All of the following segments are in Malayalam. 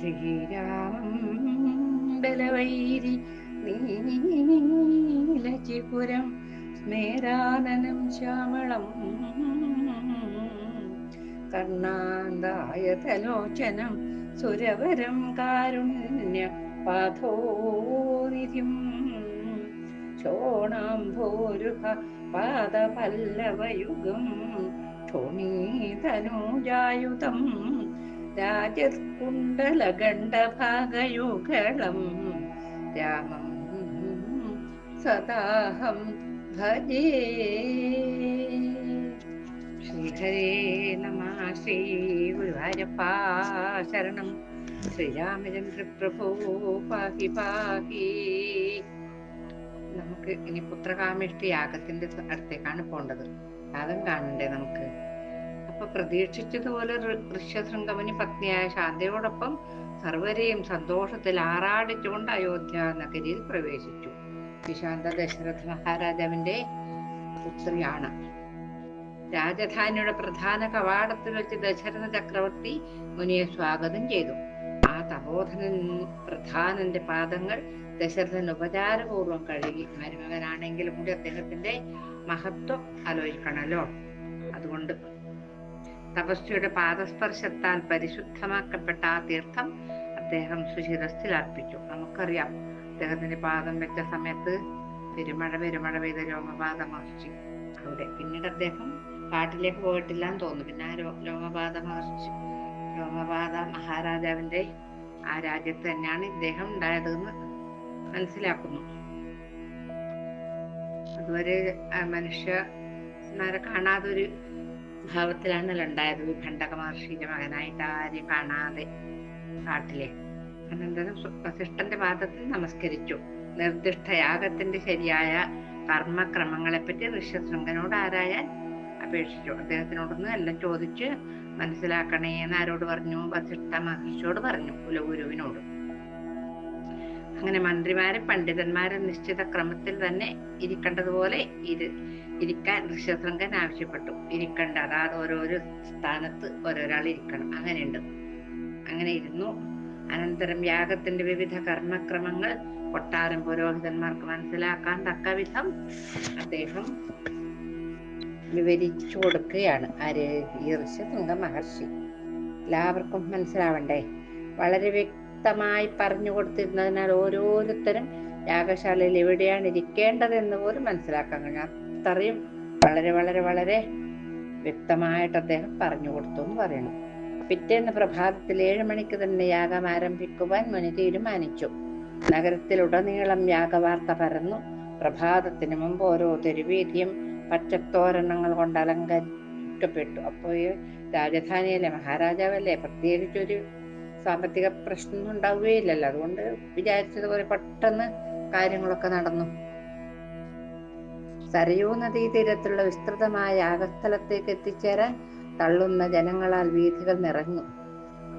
ശ്രീരാമം ബലവൈരി നീലചിപുരം സ്മേരാനനം ശ്യാമളം. കർണാന്തായതലോചനം സുരവരം കാരുണ്യ പാഥോനിധിം ശോണാംഭോരുഹ പാദപല്ലവയുഗം ക്ഷോണീതനൂജായുധം രാജകുണ്ടലഗണ്ഡഭാഗയുഗളം രാമം സദാഹം ഭജേ. ശ്രീഹരേ നമ ശ്രീ ഗുരുവായൂരപ്പാ ശരണം ശ്രീരാമചന്ദ്ര പ്രഭു പാഹി പാഹി. നമുക്ക് ഇനി പുത്രകാമേഷ്ടി യാഗത്തിന്റെ അടുത്തേക്കാണ് പോണ്ടത്. യാഗം കാണണ്ടേ നമുക്ക്? അപ്പൊ പ്രതീക്ഷിച്ചതുപോലെ ഋഷ്യശൃംഗമനി പത്നിയായ ശാന്തയോടൊപ്പം സർവരെയും സന്തോഷത്തിൽ ആറാടിച്ചുകൊണ്ട് അയോധ്യ നഗരിയിൽ പ്രവേശിച്ചു. വിശാന്ത ദശരഥ മഹാരാജാവിന്റെ പുത്രിയാണ്. രാജധാനിയുടെ പ്രധാന കവാടത്തിൽ വെച്ച് ദശരഥ ചക്രവർത്തി മുനിയെ സ്വാഗതം ചെയ്തു. ആ തപോധനൻ പ്രധാനന്റെ പാദങ്ങൾ ദശരഥൻ ഉപചാരപൂർവം കഴുകി. മരുമകനാണെങ്കിലും കൂടി അദ്ദേഹത്തിന്റെ മഹത്വം ആലോചിക്കണമല്ലോ. അതുകൊണ്ട് തപസ്വിയുടെ പാദസ്പർശത്താൽ പരിശുദ്ധമാക്കപ്പെട്ട ആ തീർത്ഥം അദ്ദേഹം സുശിരസ്ഥിൽ അർപ്പിച്ചു. നമുക്കറിയാം അദ്ദേഹത്തിന്റെ പാദം വെച്ച സമയത്ത് പെരുമഴ പെരുമഴ പെയ്ത രോമപാത അവിടെ. പിന്നീട് അദ്ദേഹം കാട്ടിലേക്ക് പോയിട്ടില്ല എന്ന് തോന്നുന്നു. പിന്നെ ആ രോമപാത മഹർഷി രോമപാത മഹാരാജാവിന്റെ ആ രാജ്യത്ത് തന്നെയാണ് ഇദ്ദേഹം ഉണ്ടായതെന്ന് മനസ്സിലാക്കുന്നു. അതുവരെ മനുഷ്യന്മാരെ കാണാതെ ഒരു ഭാവത്തിലാണല്ലോ ഉണ്ടായത്. വിഭണ്ഡക മഹർഷിയുടെ മകനായിട്ട് ആരെയും കാണാതെ കാട്ടിലെ. അനന്തരം വസിഷ്ഠന്റെ പാദത്തിൽ നമസ്കരിച്ചു. നിർദ്ദിഷ്ട യാഗത്തിന്റെ ശരിയായ കർമ്മക്രമങ്ങളെ പറ്റി ഋഷ്യശൃംഗനോട് ആരായാൻ അപേക്ഷിച്ചു. അദ്ദേഹത്തിനോടൊന്ന് എല്ലാം ചോദിച്ച് മനസ്സിലാക്കണേ എന്ന് ആരോട് പറഞ്ഞു? വസിഷ്ഠ മഹർഷിയോട് പറഞ്ഞു കുലഗുരുവിനോട്. അങ്ങനെ മന്ത്രിമാരെ പണ്ഡിതന്മാരെ നിശ്ചിത ക്രമത്തിൽ തന്നെ ഇരിക്കേണ്ടതുപോലെ ഇരു ഇരിക്കാൻ ഋഷഭൃംഗൻ ആവശ്യപ്പെട്ടു. ഇരിക്കണ്ട. അതാത് ഓരോരോ സ്ഥാനത്ത് ഓരോരാൾ ഇരിക്കണം. അങ്ങനെയുണ്ട്. അങ്ങനെ ഇരുന്നു. അനന്തരം യാഗത്തിന്റെ വിവിധ കർമ്മക്രമങ്ങൾ കൊട്ടാരം പുരോഹിതന്മാർക്ക് മനസ്സിലാക്കാൻ തക്ക വിധം അദ്ദേഹം വിവരിച്ചു കൊടുക്കുകയാണ്. ആര് മഹർഷി. എല്ലാവർക്കും മനസ്സിലാവണ്ടേ? വളരെ വ്യക്തമായി പറഞ്ഞു കൊടുത്തിരുന്നതിനാൽ ഓരോരുത്തരും യാഗശാലയിൽ എവിടെയാണ് ഇരിക്കേണ്ടതെന്ന് പോലും മനസ്സിലാക്കാൻ കഴിഞ്ഞു അത്രയും വളരെ വളരെ വളരെ വ്യക്തമായിട്ട് അദ്ദേഹം പറഞ്ഞു കൊടുത്തു എന്ന് പറയുന്നു പിറ്റേന്ന് പ്രഭാതത്തിൽ ഏഴ് മണിക്ക് തന്നെ യാഗം ആരംഭിക്കുവാൻ മുനി തീരുമാനിച്ചു. നഗരത്തിലുടനീളം യാഗവാർത്ത പരന്നു. പ്രഭാതത്തിന് മുമ്പ് ഓരോ തെരുവീതിയും പച്ചത്തോരണങ്ങൾ കൊണ്ട് അലങ്കരിക്കപ്പെട്ടു. അപ്പോൾ ഈ രാജധാനിയല്ലേ മഹാരാജാവല്ലേ? പ്രത്യേകിച്ചൊരു സാമ്പത്തിക പ്രശ്നമുണ്ടാവുകയില്ലല്ലോ അതുകൊണ്ട് വിചാരിച്ചതുപോലെ പെട്ടെന്ന് കാര്യങ്ങളൊക്കെ നടന്നു. സരയൂ നദീതീരത്തുള്ള വിസ്തൃതമായ യാഗസ്ഥലത്തേക്ക് എത്തിച്ചേരാൻ തള്ളുന്ന ജനങ്ങളാൽ വീഥികൾ നിറഞ്ഞു.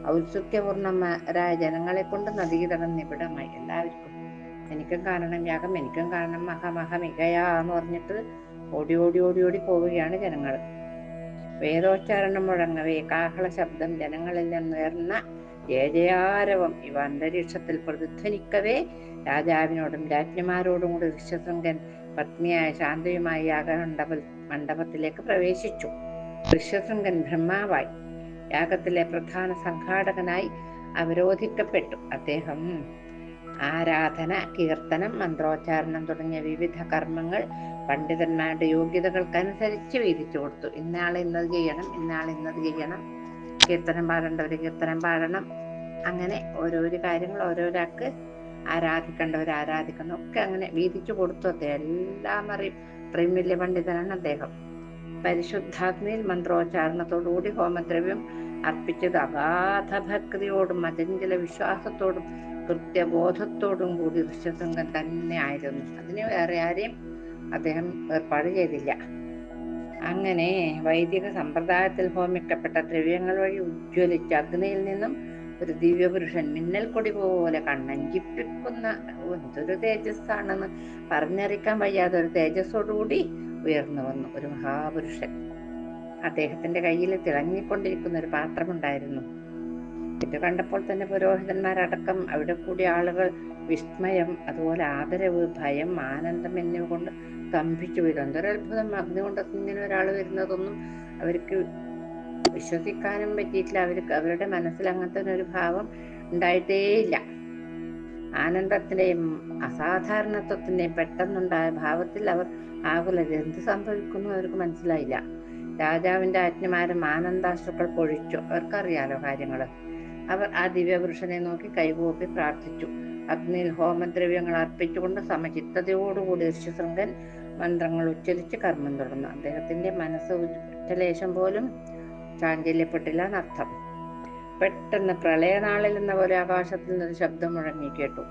ഔത്സുക്യപൂർണമായ ജനങ്ങളെ കൊണ്ട് നദീതടം നിബിഡമായി. എല്ലാവർക്കും എനിക്കും കാണണം യാഗം എനിക്കും കാണണം മഹ മഹ മികയാ എന്ന് പറഞ്ഞിട്ട് ഓടി ഓടി ഓടി ഓടി പോവുകയാണ് ജനങ്ങൾ. വേദോച്ചാരണം മുഴങ്ങവേ കാഹള ശബ്ദം ജനങ്ങളിൽ നിന്നുയർന്ന ജയജയാരവം ഇവ അന്തരീക്ഷത്തിൽ പ്രതിധ്വനിക്കവേ. രാജാവിനോടും രാജ്ഞിമാരോടും കൂടി ഋഷ്യശൃംഗൻ പത്നിയായ ശാന്തയുമായി യാഗമണ്ഡപ മണ്ഡപത്തിലേക്ക് പ്രവേശിച്ചു. ഋഷ്യശൃംഗൻ ബ്രഹ്മാവായി. യാഗത്തിലെ പ്രധാന സംഘാടകനായി അവരോധിക്കപ്പെട്ടു. അദ്ദേഹം ആരാധന കീർത്തനം മന്ത്രോച്ചാരണം തുടങ്ങിയ വിവിധ കർമ്മങ്ങൾ പണ്ഡിതന്മാരുടെ യോഗ്യതകൾക്കനുസരിച്ച് വീതിച്ചു കൊടുത്തു. ഇന്നയാൾ ഇന്നത് ചെയ്യണം ഇന്നയാൾ ഇന്നത് ചെയ്യണം. കീർത്തനം പാടേണ്ടവർ കീർത്തനം പാടണം. അങ്ങനെ ഓരോരോ കാര്യങ്ങൾ ഓരോരാൾക്ക് ആരാധിക്കേണ്ടവർ ആരാധിക്കണം ഒക്കെ അങ്ങനെ വീതിച്ചു കൊടുത്തു. അദ്ദേഹം എല്ലാം അറിയും. അത്രയും വലിയ പണ്ഡിതനാണ് അദ്ദേഹം. പരിശുദ്ധാഗ്നിയിൽ മന്ത്രോച്ചാരണത്തോടുകൂടി ഹോമദ്രവ്യം അർപ്പിച്ചത് അഗാധ ഭക്തിയോടും അചഞ്ചല വിശ്വാസത്തോടും കൃത്യബോധത്തോടും കൂടി ഋഷ്യശൃംഗൻ തന്നെ ആയിരുന്നു. അതിന് വേറെ ആരെയും അദ്ദേഹം ഏർപ്പാട് ചെയ്തില്ല. അങ്ങനെ വൈദിക സമ്പ്രദായത്തിൽ ഹോമിക്കപ്പെട്ട ദ്രവ്യങ്ങൾ വഴി ഉജ്ജ്വലിച്ച അഗ്നിയിൽ നിന്നും ഒരു ദിവ്യപുരുഷൻ മിന്നൽ കൊടി പോലെ കണ്ണഞ്ചിപ്പിക്കുന്ന എന്തൊരു തേജസ്സാണെന്ന് പറഞ്ഞറിയിക്കാൻ വയ്യാതെ ഒരു തേജസ്സോടുകൂടി ഉയർന്നു വന്നു ഒരു മഹാപുരുഷൻ. അദ്ദേഹത്തിന്റെ കയ്യിൽ തിളങ്ങിക്കൊണ്ടിരിക്കുന്ന ഒരു പാത്രമുണ്ടായിരുന്നു. ഇത് കണ്ടപ്പോൾ തന്നെ പുരോഹിതന്മാരടക്കം അവിടെ കൂടിയ ആളുകൾ വിസ്മയം അതുപോലെ ആദരവ് ഭയം ആനന്ദം എന്നിവ കൊണ്ട് സ്തംഭിച്ചു. വരും എന്തൊരത്ഭുതം അഗ്നി ഇങ്ങനെ ഒരാൾ വരുന്നതൊന്നും അവർക്ക് വിശ്വസിക്കാനും പറ്റിയിട്ടില്ല. അവർക്ക് അവരുടെ മനസ്സിൽ അങ്ങനത്തെ ഒരു ഭാവം ഉണ്ടായിട്ടേയില്ല. ആനന്ദത്തിന്റെയും അസാധാരണത്വത്തിന്റെയും പെട്ടെന്നുണ്ടായ ഭാവത്തിൽ അവർ ആകുലത് എന്ത് സംഭവിക്കുന്നു അവർക്ക് മനസ്സിലായില്ല. രാജാവിന്റെ ആജ്ഞമാരും ആനന്ദാശ്രുക്കൾ പൊഴിച്ചു. അവർക്കറിയാലോ കാര്യങ്ങൾ അവർ ആ ദിവ്യപുരുഷനെ നോക്കി കൈകൂപ്പി പ്രാർത്ഥിച്ചു. അഗ്നിയിൽ ഹോമദ്രവ്യങ്ങൾ അർപ്പിച്ചുകൊണ്ട് സമചിത്തതയോടുകൂടി ഋഷ്യശൃംഗൻ മന്ത്രങ്ങൾ ഉച്ചരിച്ച് കർമ്മം തുടർന്നു. അദ്ദേഹത്തിന്റെ മനസ്സ് ഉച്ചലേശം പോലും ചാഞ്ചല്യപ്പെട്ടില്ല എന്നർത്ഥം പെട്ടെന്ന് പ്രളയനാളിൽ എന്ന പോലെ ആകാശത്തിൽ നിന്ന് ശബ്ദം മുഴങ്ങി കേട്ടു.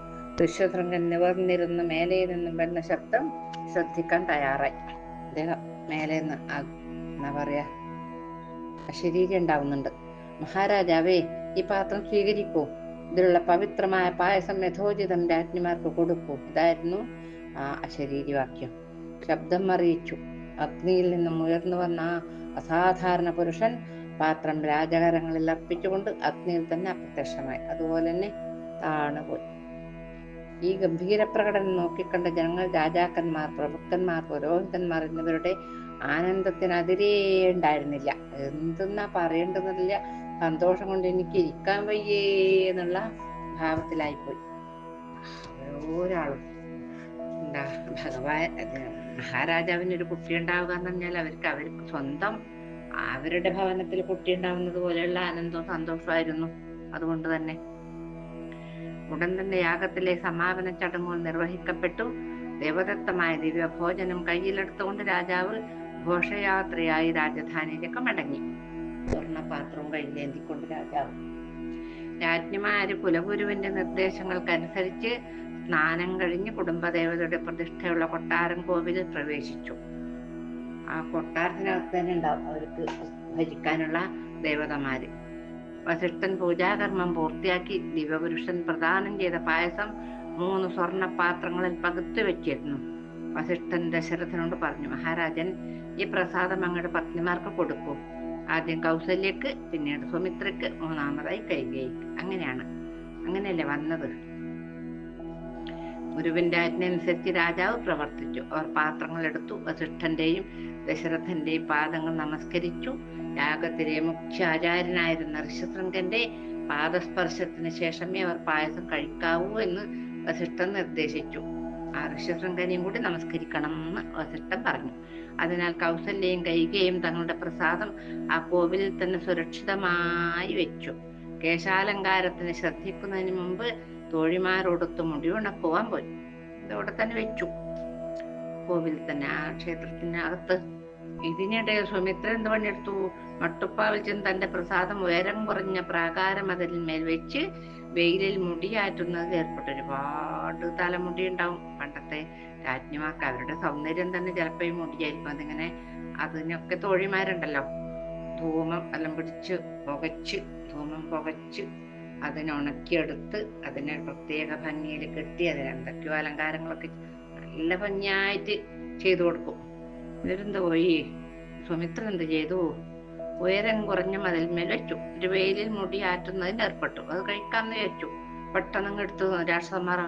ഋഷ്യശൃംഗൻ നിവർന്നിരുന്ന് മേലെ നിന്നും വരുന്ന ശബ്ദം ശ്രദ്ധിക്കാൻ തയ്യാറായി. അദ്ദേഹം മേലെ നിന്ന് എന്നാ പറയാ ശരീരം ഉണ്ടാവുന്നുണ്ട്. മഹാരാജാവേ ഈ പാത്രം സ്വീകരിക്കൂ. ഇതിലുള്ള പവിത്രമായ പായസം യഥോചിതം രാജ്ഞിമാർക്ക് കൊടുക്കൂ. ഇതായിരുന്നു ആ അശരീരി വാക്യം ശബ്ദം അറിയിച്ചു. അഗ്നിയിൽ നിന്നും ഉയർന്നു വന്ന ആ അസാധാരണ പുരുഷൻ പാത്രം രാജകരങ്ങളിൽ അർപ്പിച്ചുകൊണ്ട് അഗ്നിയിൽ തന്നെ അപ്രത്യക്ഷമായി. അതുപോലെ തന്നെ താണുപോയി ഈ ഗംഭീര പ്രകടനം നോക്കിക്കണ്ട ജനങ്ങൾ രാജാക്കന്മാർ പ്രഭുക്കന്മാർ പുരോഹിതന്മാർ എന്നിവരുടെ ആനന്ദത്തിന് അതിരേ ഉണ്ടായിരുന്നില്ല. എന്തെന്നാ പറയേണ്ടതെന്നില്ല സന്തോഷം കൊണ്ട് എനിക്ക് ഇരിക്കാൻ വയ്യേ എന്നുള്ള ഭാവത്തിലായിപ്പോയി. ഓരോരാളും. എന്താ ഭഗവാൻ മഹാരാജാവിന് ഒരു കുട്ടി ഉണ്ടാവുക എന്ന് പറഞ്ഞാൽ അവർക്ക് അവർക്ക് സ്വന്തം അവരുടെ ഭവനത്തിൽ കുട്ടി ഉണ്ടാവുന്നത് പോലെയുള്ള ആനന്ദവും സന്തോഷമായിരുന്നു. അതുകൊണ്ട് തന്നെ. ഉടൻ തന്നെ യാഗത്തിലെ സമാപന ചടങ്ങുകൾ നിർവഹിക്കപ്പെട്ടു. ദേവദത്തമായ ദിവ്യഭോജനം കയ്യിലെടുത്തുകൊണ്ട് രാജാവ് ഘോഷയാത്രയായി രാജധാനിയിലേക്ക് മടങ്ങി. സ്വർണപാത്രവും കയ്യിലേന്തിക്കൊണ്ട് രാജാവ്. രാജ്ഞിമാര് കുലഗുരുവിന്റെ നിർദ്ദേശങ്ങൾക്കനുസരിച്ച് സ്നാനം കഴിഞ്ഞ് കുടുംബദേവതയുടെ പ്രതിഷ്ഠയുള്ള കൊട്ടാരം കോവിലിൽ പ്രവേശിച്ചു. ആ കൊട്ടാരത്തിനകത്ത് തന്നെ ഉണ്ടാവും. അവർക്ക് ഭജിക്കാനുള്ള ദേവതമാര് വസിഷ്ഠൻ പൂജാകർമ്മം പൂർത്തിയാക്കി ദിവപുരുഷൻ പ്രദാനം ചെയ്ത പായസം മൂന്ന് സ്വർണപാത്രങ്ങളിൽ പകുത്തു വെച്ചിരുന്നു. വസിഷ്ഠൻ ദശരഥനോട് പറഞ്ഞു മഹാരാജൻ ഈ പ്രസാദം അങ്ങയുടെ പത്നിമാർക്ക് കൊടുക്കൂ. ആദ്യം കൗസല്യക്ക് പിന്നീട് സുമിത്രയ്ക്ക് മൂന്നാമതായി കൈകേയിക്ക്. അങ്ങനെയാണ്. അങ്ങനെയല്ലേ വന്നത്? ഗുരുവിന്റെ ആജ്ഞ അനുസരിച്ച് രാജാവ് പ്രവർത്തിച്ചു. അവർ പാത്രങ്ങൾ എടുത്തു. വസിഷ്ഠന്റെയും ദശരഥന്റെയും പാദങ്ങൾ നമസ്കരിച്ചു. യാഗത്തിലെ മുഖ്യ ആചാര്യനായിരുന്ന ഋഷ്യശൃംഗന്റെ പാദസ്പർശത്തിന് ശേഷമേ അവർ പായസം കഴിക്കാവൂ എന്ന് വസിഷ്ഠൻ നിർദ്ദേശിച്ചു. ആ ഋഷിശൃംഗനെയും കൂടി നമസ്കരിക്കണം എന്ന് വസിഷ്ഠൻ പറഞ്ഞു. അതിനാൽ കൗസല്യയും കൈകയും തങ്ങളുടെ പ്രസാദം ആ കോവിലിൽ തന്നെ സുരക്ഷിതമായി വെച്ചു. കേശാലങ്കാരത്തിന് ശ്രദ്ധിക്കുന്നതിന് മുമ്പ് തോഴിമാരോടൊത്ത് മുടി ഉണക്കുവാൻ പോയി. ഇതോടെ തന്നെ വെച്ചു. കോവിൽ തന്നെ ആ ക്ഷേത്രത്തിനകത്ത് ഇതിനിടയിൽ സുമിത്ര എന്ത് പണിയെടുത്തു? മട്ടുപ്പാവിൽ ചെന്ന് തന്റെ പ്രസാദം ഉയരം കുറഞ്ഞ പ്രാകാരം അതിന്മേൽ വെച്ച് വെയിലിൽ മുടിയാറ്റുന്നത് ഏർപ്പെട്ടു. ഒരുപാട് തലമുടി ഉണ്ടാവും. പണ്ടത്തെ രാജ്ഞിമാർക്ക് അവരുടെ സൗന്ദര്യം തന്നെ ചിലപ്പോൾ ഈ മുടിയായിരിക്കും. അതിങ്ങനെ അതിനൊക്കെ തോഴിമാരുണ്ടല്ലോ. ധൂമം എല്ലാം പിടിച്ച് പുകച്ച് ധൂമം പുകച്ച് അതിനെ ഉണക്കിയെടുത്ത് അതിനെ പ്രത്യേക ഭംഗിയിൽ കെട്ടി അതിന് എന്തൊക്കെയോ അലങ്കാരങ്ങളൊക്കെ നല്ല ഭംഗിയായിട്ട് ചെയ്തു കൊടുക്കും. ഇവരെന്ത് പോയി സുമിത്ര എന്ത് ചെയ്തു? ഉയരം കുറഞ്ഞ മതിൽമേൽ വെച്ചു ഒരു വെയിലിൽ മുടി ആറ്റുന്നതിന് ഏർപ്പെട്ടു. അത് കഴിക്കാമെന്ന് വിചാരിച്ചു. പെട്ടെന്ന് എടുത്തു രാക്ഷസന്മാർ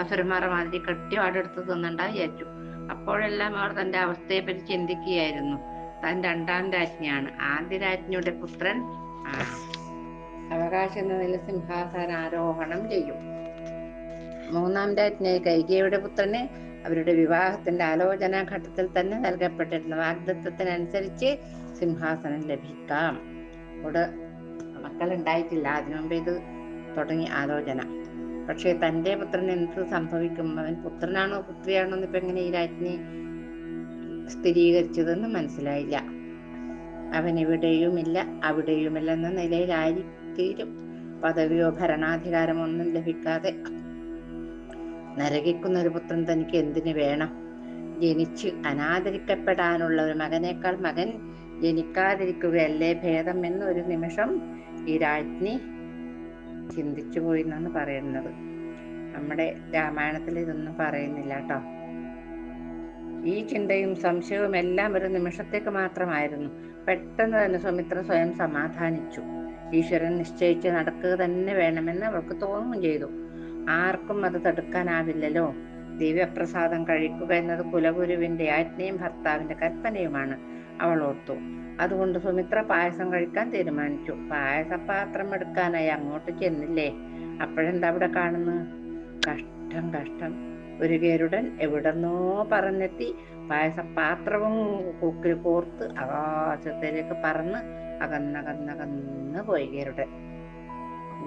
അസുരന്മാരെ മാതിരി കെട്ടിവാടെടുത്ത് തിന്നണ്ടാ വിചാരിച്ചു. അപ്പോഴെല്ലാം അവർ തന്റെ അവസ്ഥയെ പറ്റി ചിന്തിക്കുകയായിരുന്നു. താൻ രണ്ടാം രാജ്ഞിയാണ്. ആദ്യ രാജ്ഞിയുടെ പുത്രൻ ആ അവകാശ നില സിംഹാസനാരോഹണം ചെയ്യും. മൂന്നാം രാജ്ഞി കൈകയുടെ പുത്രന് അവരുടെ വിവാഹത്തിന്റെ ആലോചനാ ഘട്ടത്തിൽ തന്നെ നൽകപ്പെട്ടിരുന്ന വാഗ്ദത്വത്തിനനുസരിച്ച് സിംഹാസനം ലഭിക്കാം. ഇവിടെ മക്കൾ ഉണ്ടായിട്ടില്ല അതിനു മുമ്പ് ഇത് തുടങ്ങി ആലോചന. പക്ഷേ തന്റെ പുത്രന് എന്ത് സംഭവിക്കും? അവൻ പുത്രനാണോ പുത്രിയാണോ ഇപ്പൊ എങ്ങനെ ഈ രാജ്ഞി സ്ഥിരീകരിച്ചതെന്ന് മനസ്സിലായില്ല. അവൻ ഇവിടെയുമില്ല അവിടെയുമില്ല എന്ന നിലയിലായിരിക്കും പദവിയോ ഭരണാധികാരമോ ഒന്നും ലഭിക്കാതെ നരകിക്കുന്ന ഒരു പുത്രൻ തനിക്ക് എന്തിനു വേണം? ജനിച്ച് അനാദരിക്കപ്പെടാനുള്ള ഒരു മകനേക്കാൾ മകൻ ജനിക്കാതിരിക്കുകയല്ലേ ഭേദം എന്ന് ഒരു നിമിഷം ഈ രാജ്ഞി ചിന്തിച്ചു പോയി എന്നാണ് പറയുന്നത്. നമ്മുടെ രാമായണത്തിൽ ഇതൊന്നും പറയുന്നില്ല കേട്ടോ. ഈ ചിന്തയും സംശയവും എല്ലാം ഒരു നിമിഷത്തേക്ക് മാത്രമായിരുന്നു. പെട്ടെന്ന് തന്നെ സുമിത്ര സ്വയം സമാധാനിച്ചു. ഈശ്വരൻ നിശ്ചയിച്ച് നടക്കുക തന്നെ വേണമെന്ന് അവൾക്ക് തോന്നുകയും ചെയ്തു. ആർക്കും അത് തടുക്കാനാവില്ലല്ലോ. ദിവ്യപ്രസാദം കഴിക്കുക എന്നത് കുലഗുരുവിന്റെ ആജ്ഞയും ഭർത്താവിന്റെ കൽപ്പനയുമാണ്. അവൾ ഓർത്തു. അതുകൊണ്ട് സുമിത്ര പായസം കഴിക്കാൻ തീരുമാനിച്ചു. പായസപാത്രം എടുക്കാനായി അങ്ങോട്ട് ചെന്നില്ലേ? അപ്പോഴെന്താ അവിടെ കാണുന്നു കഷ്ടം കഷ്ടം. ഒരു കേരുടൻ എവിടെന്നോ പറഞ്ഞെത്തി പായസപാത്രവും കൂക്കിൽ കോർത്ത് ആകാശത്തിലേക്ക് പറന്ന് അകന്നകന്നകന്ന് പോയി കേരുടൻ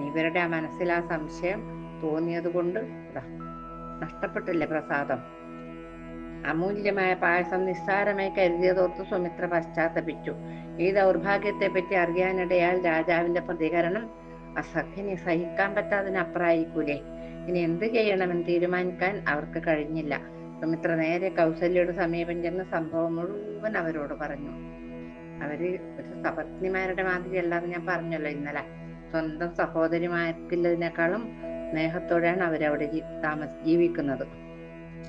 ഇവരുടെ മനസ്സിൽ ആ സംശയം തോന്നിയത് കൊണ്ട് നഷ്ടപ്പെട്ടില്ലേ പ്രസാദം. അമൂല്യമായ പായസം നിസ്സാരമായി കരുതിയതോർത്ത് സുമിത്ര പശ്ചാത്തപിച്ചു. ഈ ദൗർഭാഗ്യത്തെ പറ്റി അറിയാനിടയാൽ രാജാവിന്റെ പ്രതികരണം അസഖ്യനെ സഹിക്കാൻ പറ്റാതിനപ്പുറായിരിക്കൂലേ ഇനി എന്ത് ചെയ്യണമെന്ന് തീരുമാനിക്കാൻ അവർക്ക് കഴിഞ്ഞില്ല. സുമിത്ര നേരെ കൗസല്യയുടെ സമീപം ചെന്ന് സംഭവം മുഴുവൻ അവരോട് പറഞ്ഞു. അവർ ഒരു സപത്നിമാരുടെ മാതിരി അല്ലാതെ ഞാൻ പറഞ്ഞല്ലോ ഇന്നലെ. സ്വന്തം സഹോദരിമാർക്കുള്ളതിനേക്കാളും സ്നേഹത്തോടെയാണ് അവരവിടെ താമസ ജീവിക്കുന്നത്.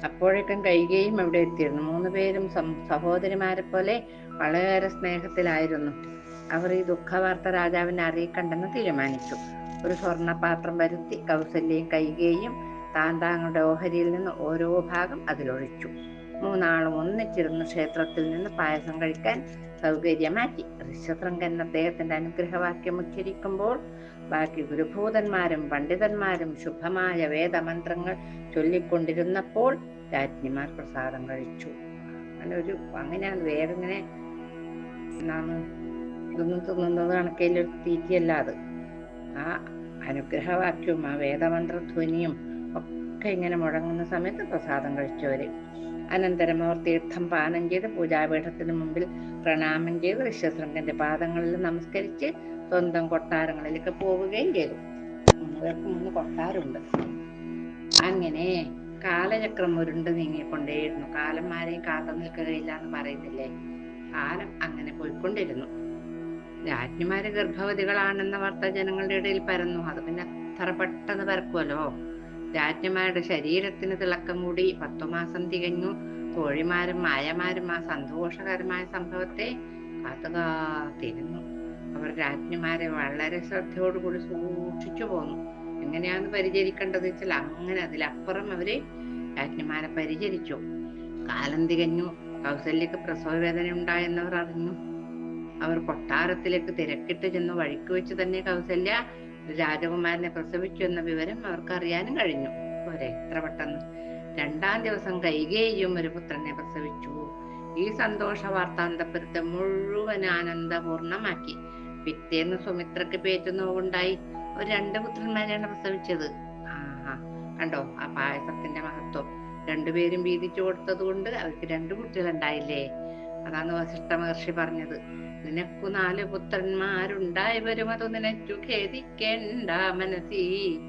അപ്പോഴേക്കും കൈകയും അവിടെ എത്തിയിരുന്നു. മൂന്ന് പേരും സഹോദരിമാരെ പോലെ വളരെയേറെ സ്നേഹത്തിലായിരുന്നു. അവർ ഈ ദുഃഖവാർത്ത രാജാവിനെ അറിയിക്കണ്ടെന്ന് തീരുമാനിച്ചു. ഒരു സ്വർണപാത്രം വരുത്തി കൗസല്യയും കൈകയും താൻ താങ്ങളുടെ ഓഹരിയിൽ നിന്ന് ഓരോ ഭാഗം അതിലൊഴിച്ചു. മൂന്നാളും ഒന്നിച്ചിരുന്ന് ക്ഷേത്രത്തിൽ നിന്ന് പായസം കഴിക്കാൻ സൗകര്യമാക്കി. ഋഷ്യശൃംഗൻ അദ്ദേഹത്തിന്റെ അനുഗ്രഹവാക്യം ഉച്ചരിക്കുമ്പോൾ ബാക്കി ഗുരുഭൂതന്മാരും പണ്ഡിതന്മാരും ശുഭമായ വേദമന്ത്രങ്ങൾ ചൊല്ലിക്കൊണ്ടിരുന്നപ്പോൾ രാജ്ഞിമാർ പ്രസാദം കഴിച്ചു. അങ്ങനെ ഒരു അങ്ങനെയാണ് വേറെ ഇങ്ങനെ എന്താണ് ഇതൊന്നും തിന്നുന്നത് കണക്കയിലൊരു തീറ്റിയല്ല അത്. ആ അനുഗ്രഹവാക്യവും ആ വേദമന്ത്ര ധ്വനിയും ഒക്കെ ഇങ്ങനെ മുഴങ്ങുന്ന സമയത്ത് പ്രസാദം കഴിച്ചവര്. അനന്തരം അവർ തീർത്ഥം പാനം ചെയ്ത് പൂജാപീഠത്തിന് മുമ്പിൽ പ്രണാമം ചെയ്ത് ഋഷ്യശൃംഗന്റെ പാദങ്ങളിൽ നമസ്കരിച്ച് സ്വന്തം കൊട്ടാരങ്ങളിലൊക്കെ പോവുകയും ചെയ്തു. മൂന്നുപേർക്ക് മൂന്ന് കൊട്ടാരമുണ്ട്. അങ്ങനെ കാലചക്രം ഉരുണ്ട് നീങ്ങിക്കൊണ്ടേയിരുന്നു. കാലം ആരെയും കാത്തു നിൽക്കുകയില്ല എന്ന് പറയുന്നില്ലേ? കാലം അങ്ങനെ പോയിക്കൊണ്ടിരുന്നു. രാജ്ഞിമാര് ഗർഭവതികളാണെന്ന വാർത്ത ജനങ്ങളുടെ ഇടയിൽ പരന്നു. അത് പിന്നെ അത്ര പെട്ടെന്ന് പരക്കുമല്ലോ രാജ്ഞിമാരുടെ ശരീരത്തിന് തിളക്കം കൂടി പത്തു മാസം തികഞ്ഞു. കോഴിമാരും മായമാരും ആ സന്തോഷകരമായ സംഭവത്തെ കാത്തുകാത്തിരുന്നു. അവർ രാജ്ഞിമാരെ വളരെ ശ്രദ്ധയോടുകൂടി സൂക്ഷിച്ചു പോന്നു. എങ്ങനെയാന്ന് പരിചരിക്കേണ്ടത് വെച്ചാൽ അങ്ങനെ അതിലപ്പുറം അവർ രാജ്ഞിമാരെ പരിചരിച്ചു. കാലം തികഞ്ഞു കൗസല്യക്ക് പ്രസവ വേദന ഉണ്ടായെന്നവർ അറിഞ്ഞു. അവർ കൊട്ടാരത്തിലേക്ക് തിരക്കിട്ട് ചെന്ന് വഴിക്ക് വെച്ച് തന്നെ കൗസല്യ രാജകുമാരനെ പ്രസവിച്ചു എന്ന വിവരം അവർക്ക് അറിയാനും കഴിഞ്ഞു. പോരെ എത്ര പെട്ടെന്ന്. രണ്ടാം ദിവസം കൈകേയും ഒരു പുത്രനെ പ്രസവിച്ചു. ഈ സന്തോഷ വാർത്താന്തപുരത്തെ മുഴുവൻ ആനന്ദപൂർണമാക്കി. പിറ്റേന്ന് സുമിത്രക്ക് പേറ്റുന്നോവുണ്ടായി ഒരു രണ്ട് പുത്രന്മാരെയാണ് പ്രസവിച്ചത്. ആഹാ കണ്ടോ? ആ പായസത്തിന്റെ മഹത്വം. രണ്ടുപേരും വീതിച്ചു കൊടുത്തത് കൊണ്ട് അവർക്ക് രണ്ട് കുട്ടികളുണ്ടായില്ലേ അതാണ് വസിഷ്ഠ മഹർഷി പറഞ്ഞത്. നിനക്കു നാല് പുത്രന്മാരുണ്ടായി വരും അത് നിനച്ചു ഖേദിക്കേണ്ട മനസ്സി.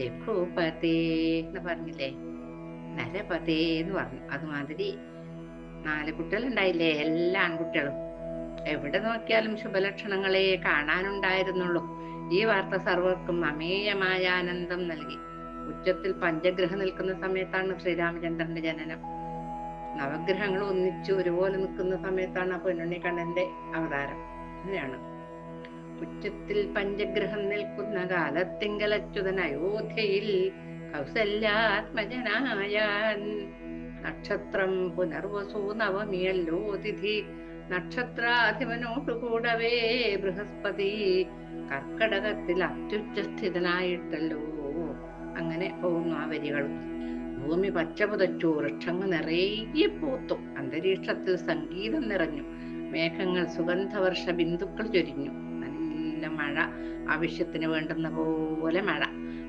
രഘുപതേ എന്ന് പറഞ്ഞില്ലേ? നരപതേ എന്ന് പറഞ്ഞു. അതുമാതിരി നാല് കുട്ടികളുണ്ടായില്ലേ? എല്ലാ ആൺകുട്ടികളും. എവിടെ നോക്കിയാലും ശുഭലക്ഷണങ്ങളെ കാണാനുണ്ടായിരുന്നുള്ളൂ. ഈ വാർത്ത സർവർക്കും അമേയമായ ആനന്ദം നൽകി. ഉച്ചത്തിൽ പഞ്ചഗ്രഹം നിൽക്കുന്ന സമയത്താണ് ശ്രീരാമചന്ദ്രന്റെ ജനനം. നവഗ്രഹങ്ങൾ ഒന്നിച്ച് ഒരുപോലെ നിൽക്കുന്ന സമയത്താണ് ആ പൊന്നുണ്ണി കണ്ണന്റെ അവതാരം. അങ്ങനെയാണ് ഉച്ചത്തിൽ പഞ്ചഗ്രഹം നിൽക്കുന്ന കാലത്തിങ്കലച്യുതൻ അയോധ്യയിൽ കൗസല്യാത്മജനായ നക്ഷത്രം പുനർവസു നവമിയല്ലോ തിഥി. നക്ഷത്രാധിപനോട്ടു കൂടവേ ബൃഹസ്പതി. കർക്കടകത്തിൽ അത്യുച്ചസ്ഥിതനായിട്ടല്ലോ. അങ്ങനെ പോകുന്നു ആ വരികൾ. ഭൂമി പച്ച പുതച്ചു വൃക്ഷങ്ങൾ നിറയെ പൂത്തു. അന്തരീക്ഷത്തിൽ സംഗീതം നിറഞ്ഞു. മേഘങ്ങൾ സുഗന്ധവർഷ ബിന്ദുക്കൾ ചൊരിഞ്ഞു. നല്ല മഴ. ആവശ്യത്തിന് വേണ്ടുന്ന പോലെ മഴ.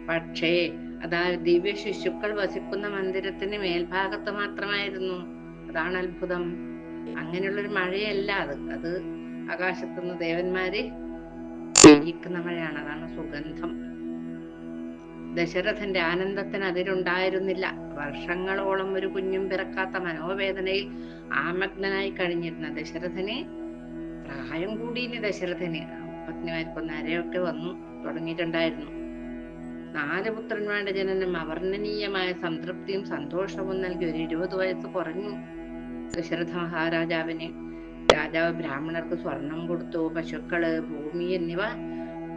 പക്ഷേ അതാ ദിവ്യ ശിശുക്കൾ വസിക്കുന്ന മന്ദിരത്തിന് മേൽഭാഗത്ത് മാത്രമായിരുന്നു. അതാണ് അത്ഭുതം. അങ്ങനെയുള്ളൊരു മഴയല്ല അത്. അത് ആകാശത്തുനിന്ന് ദേവന്മാര് പെയ്യിക്കുന്ന മഴയാണ്. അതാണ് സുഗന്ധം. ദശരഥന്റെ ആനന്ദത്തിന് അതിരുണ്ടായിരുന്നില്ല. വർഷങ്ങളോളം ഒരു കുഞ്ഞും പിറക്കാത്ത മനോവേദനയിൽ ആമഗ്നനായി കഴിഞ്ഞിരുന്ന ദശരഥന് പ്രായം കൂടിയിന് ദശരഥന് പത്നിമാർക്കൊന്ന് അരയൊക്കെ വന്നു തുടങ്ങിയിട്ടുണ്ടായിരുന്നു. നാല് പുത്രന്മാരുടെ ജനനം അവർണനീയമായ സംതൃപ്തിയും സന്തോഷവും നൽകി ഒരു ഇരുപത് വയസ്സ് കുറഞ്ഞു. ദശരഥ മഹാരാജാവിന് രാജാവ് ബ്രാഹ്മണർക്ക് സ്വർണം കൊടുത്തു പശുക്കൾ ഭൂമി എന്നിവ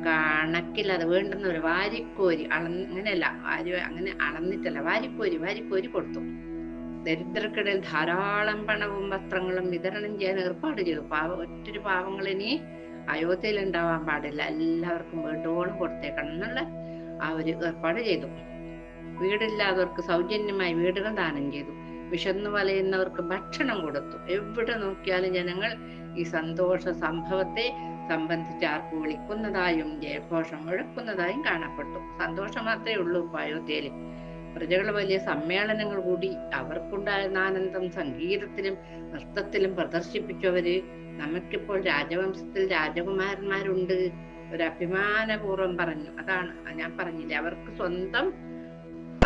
കണക്കിൽ അത് വേണ്ടുന്ന ഒരു വാരിക്കോരി അളന്ന് അങ്ങനെയല്ല വാരി അങ്ങനെ അളന്നിട്ടല്ല വാരിക്കോരി വാരിക്കോരി കൊടുത്തു. ദരിദ്രർക്കിടയിൽ ധാരാളം പണവും വസ്ത്രങ്ങളും വിതരണം ചെയ്യാൻ ഏർപ്പാട് ചെയ്തു. പാവ ഒറ്റൊരു പാവങ്ങൾ ഇനി അയോധ്യയിൽ ഉണ്ടാവാൻ പാടില്ല. എല്ലാവർക്കും വേണ്ടോളം കൊടുത്തേക്കണം എന്നുള്ള ആ ഒരു ഏർപ്പാട് ചെയ്തു. വീടില്ലാത്തവർക്ക് സൗജന്യമായി വീടുകൾ ദാനം ചെയ്തു. വിശന്നു വലയുന്നവർക്ക് ഭക്ഷണം കൊടുത്തു. എവിടെ നോക്കിയാലും ജനങ്ങൾ ഈ സന്തോഷ സംഭവത്തെ സംബന്ധിച്ച് ആർക്ക് വിളിക്കുന്നതായും ജയഘോഷം മുഴക്കുന്നതായും കാണപ്പെട്ടു. സന്തോഷം മാത്രമേ ഉള്ളൂ ഇപ്പൊ അയോധ്യയിൽ പ്രജകൾ വലിയ സമ്മേളനങ്ങൾ കൂടി അവർക്കുണ്ടായിരുന്ന ആനന്ദം സംഗീതത്തിലും നൃത്തത്തിലും പ്രദർശിപ്പിച്ചവര് നമുക്കിപ്പോൾ രാജവംശത്തിൽ രാജകുമാരന്മാരുണ്ട് ഒരു അഭിമാനപൂർവം പറഞ്ഞു. അതാണ് ഞാൻ പറഞ്ഞില്ലേ അവർക്ക് സ്വന്തം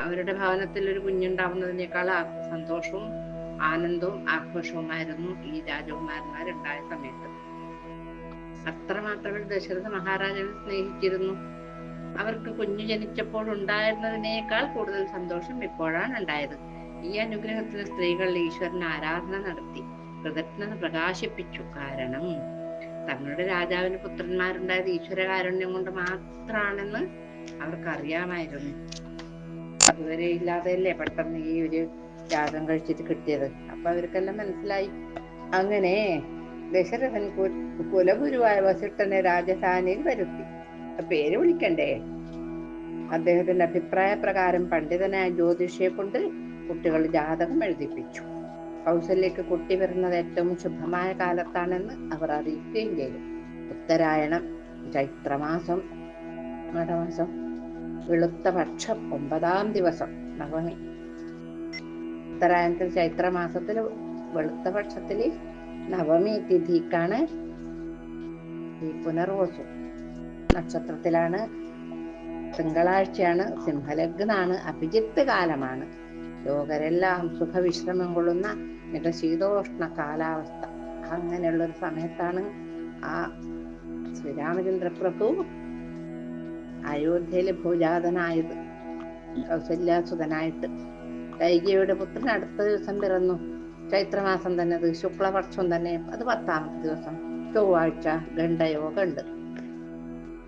അവരുടെ ഭവനത്തിൽ ഒരു കുഞ്ഞുണ്ടാവുന്നതിനേക്കാൾ സന്തോഷവും ആനന്ദവും ആഘോഷവുമായിരുന്നു ഈ രാജകുമാരന്മാരുണ്ടായ സമയത്ത്. അത്രമാത്രമേ ദശരഥ മഹാരാജാവിനെ സ്നേഹിച്ചിരുന്നു. അവർക്ക് കുഞ്ഞു ജനിച്ചപ്പോൾ ഉണ്ടായിരുന്നതിനേക്കാൾ കൂടുതൽ സന്തോഷം ഇപ്പോഴാണ് ഉണ്ടായത്. ഈ അനുഗ്രഹത്തിന് സ്ത്രീകൾ ഈശ്വരന് ആരാധന നടത്തി കൃതജ്ഞത പ്രകാശിപ്പിച്ചു. കാരണം തങ്ങളുടെ രാജാവിന് പുത്രന്മാരുണ്ടായത് ഈശ്വരകാരുണ്യം കൊണ്ട് മാത്രാണെന്ന് അവർക്കറിയാമായിരുന്നു. അതുവരെ ഇല്ലാതെയല്ലേ പെട്ടെന്ന് ഈ ഒരു ജാതം കഴിച്ചിട്ട് കിട്ടിയത്? അപ്പൊ അവർക്കെല്ലാം മനസ്സിലായി. അങ്ങനെ ദശരഥൻ കുലഗുരുവായ വസിഷ്ഠനെ രാജധാനിയിൽ വരുത്തി പേര് വിളിക്കണ്ടേ? അദ്ദേഹത്തിന്റെ അഭിപ്രായ പ്രകാരം പണ്ഡിതനായ ജ്യോതിഷിയെ കൊണ്ട് കുട്ടികൾ ജാതകം എഴുതിപ്പിച്ചു. കൗസല്യക്ക് കുട്ടി വരുന്നത് ഏറ്റവും ശുഭമായ കാലത്താണെന്ന് അവർ അറിയിക്കുകയും ചെയ്തു. ഉത്തരായണം ചൈത്രമാസം മാസം വെളുത്ത പക്ഷം ഒമ്പതാം ദിവസം നവമി. ഉത്തരായണത്തിൽ ചൈത്രമാസത്തിൽ വെളുത്ത പക്ഷത്തിൽ നവമി തിഥിക്കാണ് ഈ പുനർവസു. നക്ഷത്രത്തിലാണ് തിങ്കളാഴ്ചയാണ് സിംഹലഗ്നാണ് അഭിജിത്ത് കാലമാണ്. ലോകരെല്ലാം സുഖവിശ്രമം കൊള്ളുന്ന മിതശീതോഷ്ണ കാലാവസ്ഥ. അങ്ങനെയുള്ളൊരു സമയത്താണ് ആ ശ്രീരാമചന്ദ്ര പ്രഭു അയോധ്യയിലെ ഭൂജാതനായത് കൗസല്യാസുതനായിട്ട്. കൈകയുടെ പുത്രൻ അടുത്ത ദിവസം പിറന്നു. ചൈത്രമാസം തന്നെ അത് ശുക്ലപക്ഷം തന്നെ. അത് പത്താമത്തെ ദിവസം. ചൊവ്വാഴ്ച ഗണ്ഡയോഗം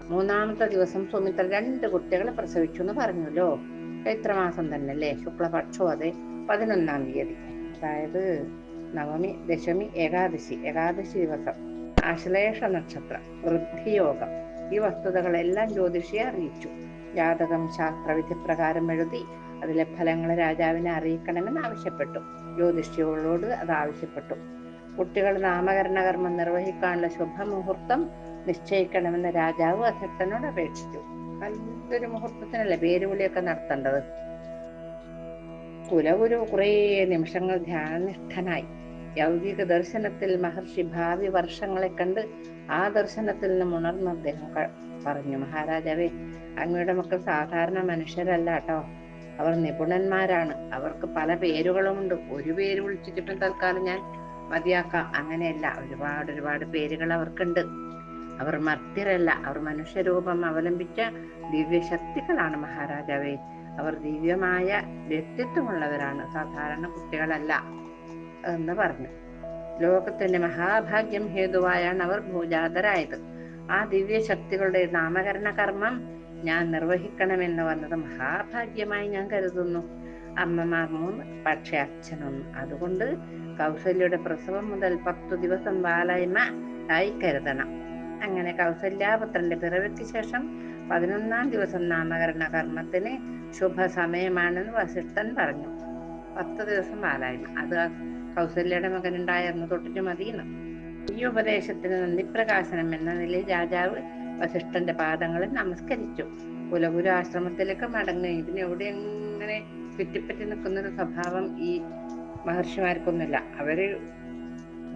മൂന്നാമത്തെ ദിവസം സുമിത്ര രണ്ട് കുട്ടികളെ പ്രസവിച്ചു എന്ന് പറഞ്ഞല്ലോ. ചൈത്രമാസം തന്നെ അല്ലേ ശുക്ലപക്ഷം അതെ. പതിനൊന്നാം തീയതി. അതായത് നവമി ദശമി ഏകാദശി. ഏകാദശി ദിവസം. ആശ്ലേഷ നക്ഷത്രം വൃദ്ധിയോഗം. ഈ വസ്തുതകളെല്ലാം ജ്യോതിഷിയെ അറിയിച്ചു. ജാതകം ശാസ്ത്രവിധി പ്രകാരം എഴുതി അതിലെ ഫലങ്ങൾ രാജാവിനെ അറിയിക്കണമെന്ന് ആവശ്യപ്പെട്ടു. ജ്യോതിഷികളോട് അത് ആവശ്യപ്പെട്ടു. കുട്ടികൾ നാമകരണ കർമ്മം നിർവഹിക്കാനുള്ള ശുഭമുഹൂർത്തം നിശ്ചയിക്കണമെന്ന് രാജാവ് അധ്യക്ഷനോട് അപേക്ഷിച്ചു. നല്ലൊരു മുഹൂർത്തത്തിനല്ലേ പേരുവിളിയൊക്കെ നടത്തേണ്ടത്? കുലഗുരു കുറേ നിമിഷങ്ങൾ ധ്യാനനിഷ്ഠനായി. യൗകിക ദർശനത്തിൽ മഹർഷി ഭാവി വർഷങ്ങളെ കണ്ട് ആ ദർശനത്തിൽ നിന്നും ഉണർന്ന് അദ്ദേഹം പറഞ്ഞു മഹാരാജാവേ അങ്ങയുടെ മക്കൾ സാധാരണ മനുഷ്യരല്ല കേട്ടോ അവർ നിപുണന്മാരാണ്. അവർക്ക് പല പേരുകളുമുണ്ട്. ഒരു പേര് വിളിച്ചിട്ടും തൽക്കാലം ഞാൻ മതിയാക്കാം. അങ്ങനെയല്ല. ഒരുപാട് ഒരുപാട് പേരുകൾ അവർക്കുണ്ട്. അവർ മർത്യരല്ല അവർ മനുഷ്യരൂപം അവലംബിച്ച ദിവ്യശക്തികളാണ് മഹാരാജാവേ. അവർ ദിവ്യമായ വ്യക്തിത്വമുള്ളവരാണ്. സാധാരണ കുട്ടികളല്ല. എന്ന് പറഞ്ഞു. ലോകത്തിന്റെ മഹാഭാഗ്യം ഹേതുവായാണ് അവർ ഭൂജാതരായത്. ആ ദിവ്യ ശക്തികളുടെ നാമകരണ കർമ്മം ഞാൻ നിർവഹിക്കണമെന്ന് വന്നത് മഹാഭാഗ്യമായി ഞാൻ കരുതുന്നു. അമ്മമാർ മൂന്ന് പക്ഷെ അച്ഛനൊന്ന് അതുകൊണ്ട് കൗസല്യയുടെ പ്രസവം മുതൽ പത്തു ദിവസം ബാലായ്മ ആയി കരുതണം. അങ്ങനെ കൗസല്യാപുത്രന്റെ പിറവിക്ക് ശേഷം പതിനൊന്നാം ദിവസം നാമകരണ കർമ്മത്തിന് ശുഭസമയമാണെന്ന് വസിഷ്ഠൻ പറഞ്ഞു. പത്ത് ദിവസം ബാലായ്മ. അത് കൗസല്യയുടെ മകനുണ്ടായിരുന്നു തൊട്ടിട്ട് മതിയെന്ന്. ഈ ഉപദേശത്തിന് നന്ദിപ്രകാശനം എന്ന നിലയിൽ രാജാവ് വസിഷ്ഠന്റെ പാദങ്ങളിൽ നമസ്കരിച്ചു. കുലഗുരു ആശ്രമത്തിലേക്ക് മടങ്ങി. ഇതിനെവിടെ എങ്ങനെ ചുറ്റിപ്പറ്റി നിൽക്കുന്ന ഒരു സ്വഭാവം ഈ മഹർഷിമാർക്കൊന്നുമില്ല. അവർ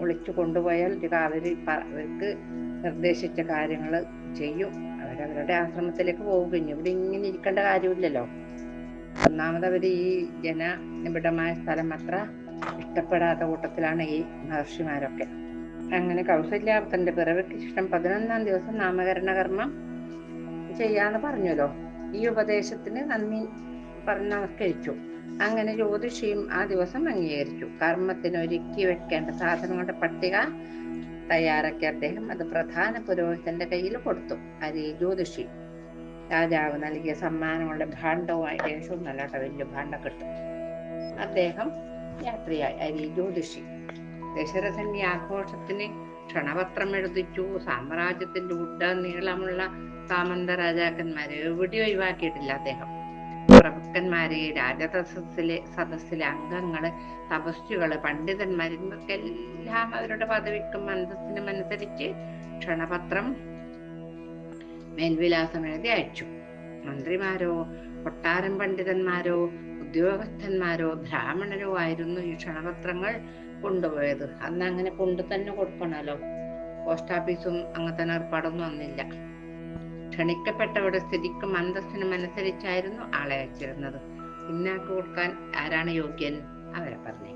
ഒളിച്ചു കൊണ്ടുപോയാൽ അവർ അവർക്ക് നിർദ്ദേശിച്ച കാര്യങ്ങൾ ചെയ്യും. അവരവരുടെ ആശ്രമത്തിലേക്ക് പോവുകയും ഇവിടെ ഇങ്ങനെ ഇരിക്കേണ്ട കാര്യമില്ലല്ലോ. ഒന്നാമത് ഈ ജനനിബിഡമായ സ്ഥലം അത്ര ഇഷ്ടപ്പെടാത്ത കൂട്ടത്തിലാണ് ഈ മഹർഷിമാരൊക്കെ. അങ്ങനെ കൗസല്യാപുത്രന്റെ പിറവിക്ക് ശേഷം പതിനൊന്നാം ദിവസം നാമകരണ കർമ്മം ചെയ്യാന്ന് പറഞ്ഞല്ലോ. ഈ ഉപദേശത്തിന് നന്ദി പറഞ്ഞ് അങ്ങനെ ജ്യോതിഷിയും ആ ദിവസം അംഗീകരിച്ചു. കർമ്മത്തിന് ഒരുക്കി വെക്കേണ്ട സാധനങ്ങളുടെ പട്ടിക തയ്യാറാക്കി അദ്ദേഹം അത് പ്രധാന പുരോഹിതന്റെ കയ്യിൽ കൊടുത്തു. അരി ജ്യോതിഷി രാജാവ് നൽകിയ സമ്മാനങ്ങളുടെ ഭാണ്ഡവുമായി ദേശവും നല്ലാട്ട വലിയ ഭാണ്ഡം കിട്ടും അദ്ദേഹം യാത്രയായി. അരി ജ്യോതിഷി. ദശരഥൻ ഈ ആഘോഷത്തിന് ക്ഷണപത്രം എഴുതിച്ചു. സാമ്രാജ്യത്തിന്റെ ഉടനീളമുള്ള സാമന്ത രാജാക്കന്മാരെ എവിടെ ഒഴിവാക്കിയിട്ടില്ല അദ്ദേഹം. പ്രഭുക്കന്മാരെ രാജതസസ്സിലെ സദസ്സിലെ അംഗങ്ങൾ തപസ്സുകൾ പണ്ഡിതന്മാര് എല്ലാം അവരുടെ പദവിക്കും അന്തസ്സിനും അനുസരിച്ച് ക്ഷണപത്രം മേൽവിലാസം എഴുതി അയച്ചു. മന്ത്രിമാരോ കൊട്ടാരം പണ്ഡിതന്മാരോ ഉദ്യോഗസ്ഥന്മാരോ ബ്രാഹ്മണരോ ആയിരുന്നു ഈ ക്ഷണപത്രങ്ങൾ കൊണ്ടുപോയത്. അന്ന് അങ്ങനെ കൊണ്ടു തന്നെ കൊടുക്കണമല്ലോ. പോസ്റ്റ് ഓഫീസും അങ്ങനത്തെ ഏർപ്പാടൊന്നും വന്നില്ല. ക്ഷണിക്കപ്പെട്ടവരുടെ സ്ഥിതിക്കും അന്തസ്സിനും അനുസരിച്ചായിരുന്നു ആളെ അയച്ചിരുന്നത് ഇന്നാക്ക് കൊടുക്കാൻ ആരാണ് യോഗ്യൻ? അവരെ പറഞ്ഞു.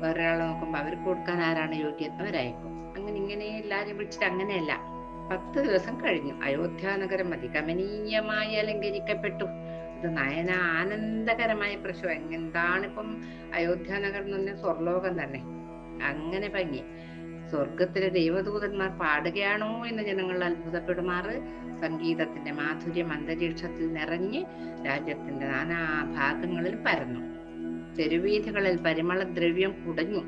വേറൊരാളെ നോക്കുമ്പോ അവർക്ക് കൊടുക്കാൻ ആരാണ് യോഗ്യൻ? അവരയക്കും അങ്ങനെ ഇങ്ങനെ എല്ലാരും വിളിച്ചിട്ട് അങ്ങനെയല്ല. പത്ത് ദിവസം കഴിഞ്ഞു. അയോധ്യ നഗരം അതികമനീയമായി അലങ്കരിക്കപ്പെട്ടു. ഇത് നയന ആനന്ദകരമായ പ്രശ്നം. എന്താണിപ്പം അയോധ്യ നഗരം എന്ന് സ്വർലോകം തന്നെ? അങ്ങനെ ഭംഗി സ്വർഗത്തിലെ ദൈവദൂതന്മാർ പാടുകയാണോ എന്ന് ജനങ്ങൾ അത്ഭുതപ്പെടുമാറ് സംഗീതത്തിന്റെ മാധുര്യം അന്തരീക്ഷത്തിൽ നിറഞ്ഞ് രാജ്യത്തിന്റെ നാനാ ഭാഗങ്ങളിൽ പരന്നു. തെരുവീഥികളിൽ പരിമളദ്രവ്യം കുടഞ്ഞു.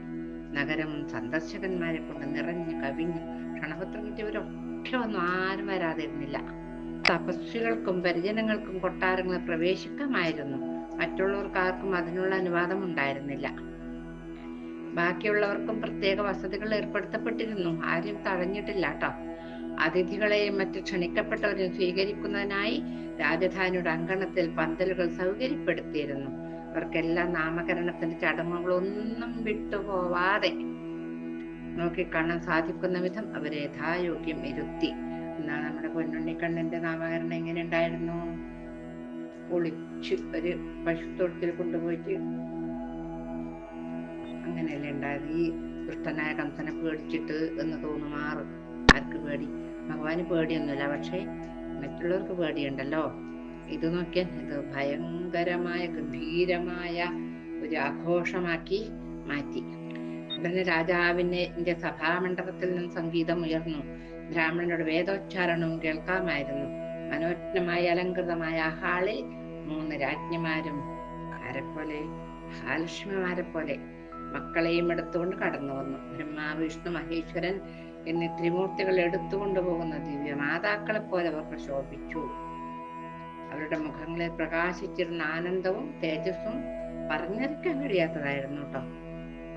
നഗരം സന്ദർശകന്മാരെ കൊണ്ട് നിറഞ്ഞു കവിഞ്ഞു ക്ഷണപത്രം കിട്ടിയവരൊക്കെ ഒന്നും ആരും വരാതിരുന്നില്ല. തപസ്വികൾക്കും പരിജനങ്ങൾക്കും കൊട്ടാരങ്ങളിൽ പ്രവേശിക്കാമായിരുന്നു. മറ്റുള്ളവർക്കാർക്കും അതിനുള്ള അനുവാദം ഉണ്ടായിരുന്നില്ല. ബാക്കിയുള്ളവർക്കും പ്രത്യേക വസതികൾ ഏർപ്പെടുത്തപ്പെട്ടിരുന്നു. ആരും തടഞ്ഞിട്ടില്ല കേട്ടോ അതിഥികളെയും മറ്റു ക്ഷണിക്കപ്പെട്ടവരെയും സ്വീകരിക്കുന്നതിനായി രാജധാനിയുടെ അങ്കണത്തിൽ പന്തലുകൾ സൗകര്യപ്പെടുത്തിയിരുന്നു. അവർക്കെല്ലാം നാമകരണത്തിന്റെ ചടങ്ങുകളൊന്നും വിട്ടുപോവാതെ നോക്കിക്കാണാൻ സാധിക്കുന്ന വിധം അവരെ യഥായോഗ്യം ഇരുത്തി. എന്നാ നമ്മുടെ പൊന്നുണ്ണിക്കണ്ണന്റെ നാമകരണം എങ്ങനെ ഉണ്ടായിരുന്നു ഒളിച്ച് ഒരു പശുത്തൊഴുത്തിൽ കൊണ്ടുപോയിട്ട് അങ്ങനെയല്ലേ ഉണ്ടായത്? ഈ ദുഷ്ടനായ കംസനെ പേടിച്ചിട്ട് എന്ന് തോന്നുമാറ്. ആർക്ക് പേടി? ഭഗവാന് പേടിയൊന്നുമില്ല. പക്ഷെ മറ്റുള്ളവർക്ക് പേടിയുണ്ടല്ലോ. ഇത് നോക്കിയാൽ ഇത് ഭയങ്കരമായ ഗംഭീരമായ ഒരു ആഘോഷമാക്കി മാറ്റി. ഉടനെ രാജാവിന്റെ സഭാമണ്ഡപത്തിൽ നിന്ന് സംഗീതം ഉയർന്നു ബ്രാഹ്മണരുടെ വേദോച്ചാരണവും കേൾക്കാമായിരുന്നു. മനോജ്ഞമായി അലങ്കൃതമായ ആ ഹാളിൽ മൂന്ന് രാജ്ഞിമാരും ആരെപ്പോലെ മഹാലക്ഷ്മിമാരെ പോലെ മക്കളെയും എടുത്തുകൊണ്ട് കടന്നു വന്നു. ബ്രഹ്മാ വിഷ്ണു മഹേശ്വരൻ എന്നീ ത്രിമൂർത്തികൾ എടുത്തുകൊണ്ടു പോകുന്ന ദിവ്യ മാതാക്കളെ പോലെ അവർ പ്രശോഭിച്ചു. അവരുടെ മുഖങ്ങളിൽ പ്രകാശിച്ചിരുന്ന ആനന്ദവും തേജസ്സും പറഞ്ഞിരിക്കാൻ കഴിയാത്തതായിരുന്നു കേട്ടോ.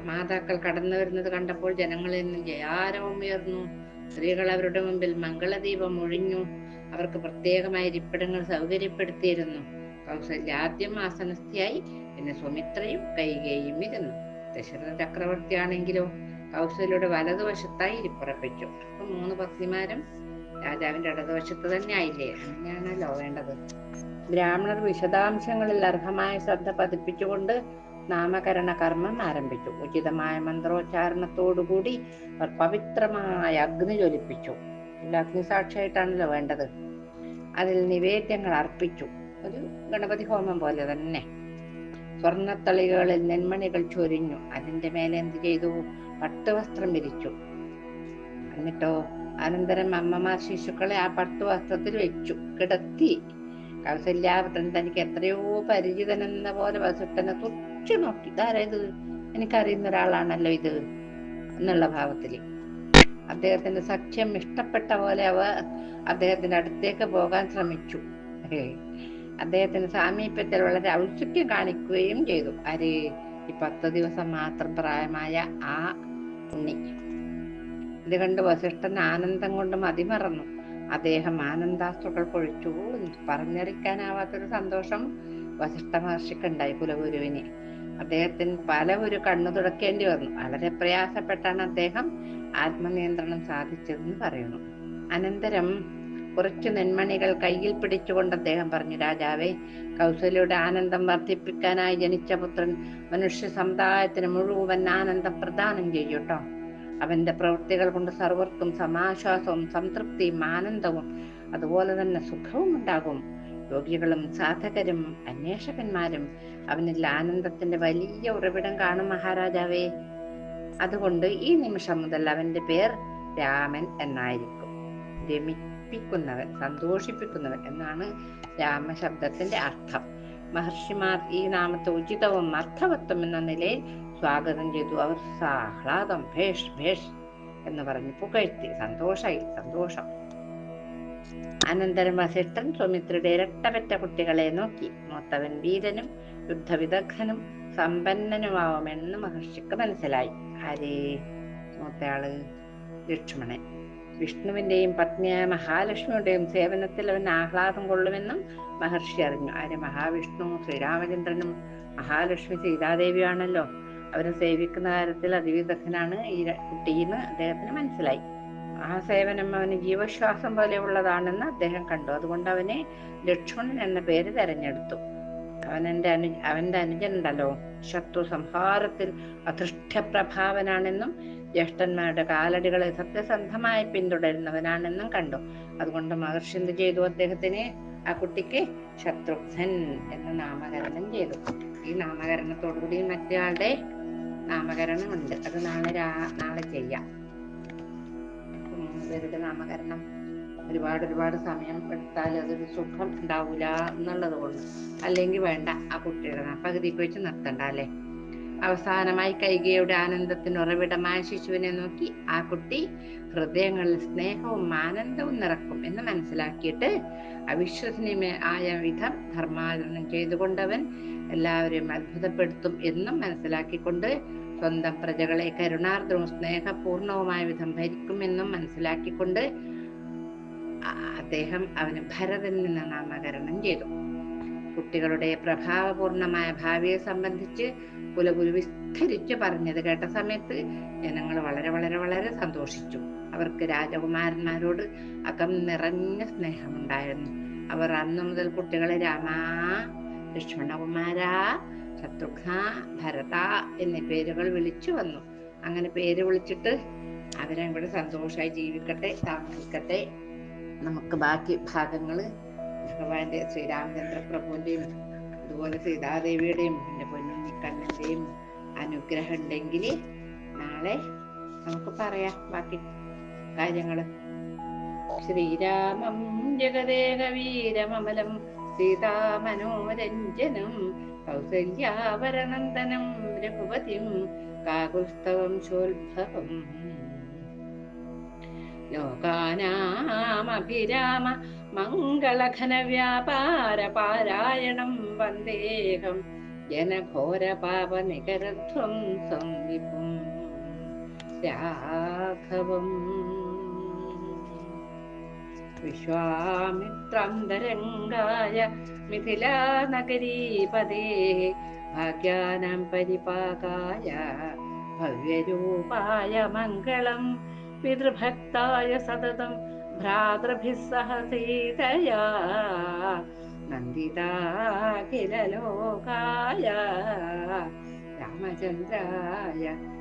മാതാക്കൾ കടന്നു വരുന്നത് കണ്ടപ്പോൾ ജനങ്ങളിൽ നിന്ന് ജയാരവം ഉയർന്നു. സ്ത്രീകൾ അവരുടെ മുമ്പിൽ മംഗളദീപം ഒഴിഞ്ഞു. അവർക്ക് പ്രത്യേകമായ ഇരിപ്പിടങ്ങൾ സൗകര്യപ്പെടുത്തിയിരുന്നു. കൗസല്യ ആദ്യം ആസനസ്ഥയായി പിന്നെ സുമിത്രയും കൈകേയും ഇരുന്നു. ദശരഥ ചക്രവർത്തിയാണെങ്കിലോ കൗസല്യയുടെ വലതുവശത്തായി ഇരിപ്പുറപ്പിച്ചു. അപ്പൊ മൂന്ന് പത്നിമാരും രാജാവിന്റെ ഇടതുവശത്ത് തന്നെ ആയില്ലേ? അങ്ങനെയാണല്ലോ വേണ്ടത്. ബ്രാഹ്മണർ വിശദാംശങ്ങളിൽ അർഹമായ ശ്രദ്ധ പതിപ്പിച്ചുകൊണ്ട് നാമകരണ കർമ്മം ആരംഭിച്ചു. ഉചിതമായ മന്ത്രോച്ചാരണത്തോടുകൂടി അവർ പവിത്രമായ അഗ്നി ജ്വലിപ്പിച്ചു. അഗ്നി അഗ്നിസാക്ഷിയായിട്ടാണല്ലോ വേണ്ടത്. അതിൽ നിവേദ്യങ്ങൾ അർപ്പിച്ചു. ഒരു ഗണപതി ഹോമം പോലെ തന്നെ. സ്വർണത്തളികളിൽ നെന്മണികൾ ചൊരിഞ്ഞു. അതിന്റെ മേലെ എന്ത് ചെയ്തു? പട്ടുവസ്ത്രം വിരിച്ചു. എന്നിട്ടോ അനന്തരം അമ്മമാർ ശിശുക്കളെ ആ പട്ടുവസ്ത്രത്തിൽ വെച്ചു. കിടത്തി. കൗസല്യാവൃത്തൻ തനിക്ക് എത്രയോ പരിചിതനെന്ന പോലെ വസുട്ടനെ തുച്ചു നോക്കി. ഇതാരത് എനിക്കറിയുന്ന ഒരാളാണല്ലോ ഇത് എന്നുള്ള ഭാവത്തിൽ. അദ്ദേഹത്തിന്റെ സഖ്യം ഇഷ്ടപ്പെട്ട പോലെ അവ അദ്ദേഹത്തിന്റെ അടുത്തേക്ക് പോകാൻ ശ്രമിച്ചു. അദ്ദേഹത്തിന്റെ അദ്ദേഹത്തിന് സാമീപ്യത്തിൽ വളരെ ഔത്സുക്യം കാണിക്കുകയും ചെയ്തു. ആര് ഈ പത്ത് ദിവസം മാത്രം പ്രായമായ ആ ഉണ്ണി. ഇത് കണ്ട് വസിഷ്ഠൻ ആനന്ദം കൊണ്ട് മതിമറന്നു അദ്ദേഹം ആനന്ദാസ്തുക്കൾ പൊഴിച്ചു. പറഞ്ഞറിയിക്കാനാവാത്തൊരു സന്തോഷം വസിഷ്ഠ മഹർഷിക്കുണ്ടായി കുലഗുരുവിന്. അദ്ദേഹത്തിന് പല ഒരു കണ്ണു തുടക്കേണ്ടി വന്നു. വളരെ പ്രയാസപ്പെട്ടാണ് അദ്ദേഹം ആത്മനിയന്ത്രണം സാധിച്ചതെന്ന് പറയുന്നു. അനന്തരം കുറച്ച് നെന്മണികൾ കയ്യിൽ പിടിച്ചുകൊണ്ട് അദ്ദേഹം പറഞ്ഞു രാജാവേ കൗസലയുടെ ആനന്ദം വർദ്ധിപ്പിക്കാനായി ജനിച്ച പുത്രൻ മനുഷ്യ സമുദായത്തിന് മുഴുവൻ ആനന്ദം പ്രദാനം ചെയ്യൂട്ടോ? അവന്റെ പ്രവൃത്തികൾ കൊണ്ട് സർവർക്കും സമാശ്വാസവും സംതൃപ്തിയും ആനന്ദവും അതുപോലെ തന്നെ സുഖവും ഉണ്ടാകും. യോഗികളും സാധകരും അന്വേഷകന്മാരും അവനിൽ ആനന്ദത്തിന്റെ വലിയ ഉറവിടം കാണും മഹാരാജാവേ. അതുകൊണ്ട് ഈ നിമിഷം മുതൽ അവന്റെ പേർ രാമൻ എന്നായിരിക്കും. രമിപ്പിക്കുന്നവൻ സന്തോഷിപ്പിക്കുന്നവൻ എന്നാണ് രാമശബ്ദത്തിന്റെ അർത്ഥം. മഹർഷിമാർ ഈ നാമത്തെ ഉചിതവും അർത്ഥവത്വം എന്ന നിലയിൽ സ്വാഗതം ചെയ്തു. അവർ സാഹ്ലാദം ഭേഷ് ഭേഷ് എന്ന് പറഞ്ഞ് പുകഴ്ത്തി. സന്തോഷായി സന്തോഷം. അനന്തരം വസിഷ്ഠൻ സുമിത്രയുടെ ഇരട്ടപെറ്റ കുട്ടികളെ നോക്കി. മൂത്തവൻ വീരനും യുദ്ധവിദഗ്ധനും സമ്പന്നനുമാവുമെന്ന് മഹർഷിക്ക് മനസ്സിലായി. ആരേ? മൂത്തയാൾ ലക്ഷ്മണൻ. വിഷ്ണുവിന്റെയും പത്നിയായ മഹാലക്ഷ്മിയുടെയും സേവനത്തിൽ അവൻ ആഹ്ലാദം കൊള്ളുമെന്നും മഹർഷി അറിഞ്ഞു. ആര്? മഹാവിഷ്ണു ശ്രീരാമചന്ദ്രനും മഹാലക്ഷ്മി സീതാദേവിയാണല്ലോ അവരെ സേവിക്കുന്ന കാര്യത്തിൽ അതിവിദഗ്ധനാണ് ഈ കുട്ടിയെന്ന് അദ്ദേഹത്തിന് മനസ്സിലായി. ആ സേവനം അവന് ജീവശ്വാസം പോലെയുള്ളതാണെന്ന് അദ്ദേഹം കണ്ടു. അതുകൊണ്ട് അവനെ ലക്ഷ്മണൻ എന്ന പേര് തെരഞ്ഞെടുത്തു. അവൻ എന്റെ അനു അവന്റെ അനുജനുണ്ടല്ലോ. ശത്രു സംഹാരത്തിൽ അധൃഷ്ടപ്രഭാവനാണെന്നും ജ്യേഷ്ഠന്മാരുടെ കാലടികളെ സത്യസന്ധമായി പിന്തുടരുന്നവനാണെന്നും കണ്ടു. അതുകൊണ്ട് മഹർഷി എന്ത് ചെയ്തു? അദ്ദേഹത്തിന് ആ കുട്ടിക്ക് ശത്രുഘ്നൻ എന്ന് നാമകരണം ചെയ്തു. ഈ നാമകരണത്തോടുകൂടി മറ്റേയാളുടെ നാമകരണം ഉണ്ട് അത് നാളെ രാ നാളെ ചെയ്യാം. പേരുടെ നാമകരണം. ഒരുപാട് ഒരുപാട് സമയം എടുത്താൽ അതൊരു സുഖം ഉണ്ടാവില്ല എന്നുള്ളത് കൊണ്ട്. അല്ലെങ്കിൽ വേണ്ട ആ കുട്ടിയുടെ പകുതിക്ക് വെച്ച് നിർത്തണ്ട അല്ലേ? അവസാനമായി കൈകയുടെ ആനന്ദത്തിന് ഉറവിടമായ ശിശുവിനെ നോക്കി ആ കുട്ടി ഹൃദയങ്ങളിൽ സ്നേഹവും ആനന്ദവും നിറക്കും എന്ന് മനസ്സിലാക്കിയിട്ട് അവിശ്വസനീയ ആയ വിധം ധർമാചരണം ചെയ്തുകൊണ്ടവൻ എല്ലാവരെയും അത്ഭുതപ്പെടുത്തും എന്നും മനസ്സിലാക്കിക്കൊണ്ട് സ്വന്തം പ്രജകളെ കരുണാർദ്രവും സ്നേഹപൂർണവുമായ വിധം ഭരിക്കുമെന്നും മനസ്സിലാക്കിക്കൊണ്ട് അദ്ദേഹം അവന് ഭരതൻ എന്ന നാമകരണം ചെയ്തു. കുട്ടികളുടെ പ്രഭാവപൂർണമായ ഭാവിയെ സംബന്ധിച്ച് കുലഗുരു വിസ്തരിച്ച് പറഞ്ഞത് കേട്ട സമയത്ത് ജനങ്ങൾ വളരെ വളരെ വളരെ സന്തോഷിച്ചു. അവർക്ക് രാജകുമാരന്മാരോട് അകം നിറഞ്ഞ സ്നേഹമുണ്ടായിരുന്നു. അവർ അന്നു മുതൽ കുട്ടികളെ രാമാ ലക്ഷ്മണകുമാര ശത്രുഘ്ന ഭരത എന്നീ പേരുകൾ വിളിച്ചു വന്നു. അങ്ങനെ പേര് വിളിച്ചിട്ട് അവരെ ഇവിടെ സന്തോഷമായി ജീവിക്കട്ടെ താമസിക്കട്ടെ. നമുക്ക് ബാക്കി ഭാഗങ്ങൾ ഭഗവാന്റെ ശ്രീരാമചന്ദ്ര പ്രഭുവിന്റെയും അതുപോലെ സീതാദേവിയുടെയും എന്റെ പൊന്നുണ്ണി കണ്ണന്റെയും അനുഗ്രഹം ഉണ്ടെങ്കിൽ നാളെ നമുക്ക് പറയാം ബാക്കി കാര്യങ്ങൾ. ശ്രീരാമം ജഗദേക വീരമമലം സീതാമനോരഞ്ജനം കൗസല്യാവരണന്ദനം രഘുപതിം കാകുസ്തവം ശോത്ഭവം. ലോകാനാമഭിരാമ മംഗളഘന വ്യാപാര പാരായണം വന്ദേഹം ജനഘോര പാപനികരധ്വംസം വിഭും രാഘവം. വിശ്വാമിത്രാന്തരംഗായ മിഥിലാനഗരീപദേ ഭാഗ്യാനാം പരിപാകായ ഭവ്യരൂപായ മംഗളം പിതൃഭക്തായ സതതം ഭ്രാതൃഭിः സീതയാ നന്ദിതാഖിലലോകായ രാമചന്ദ്രായ മംഗളം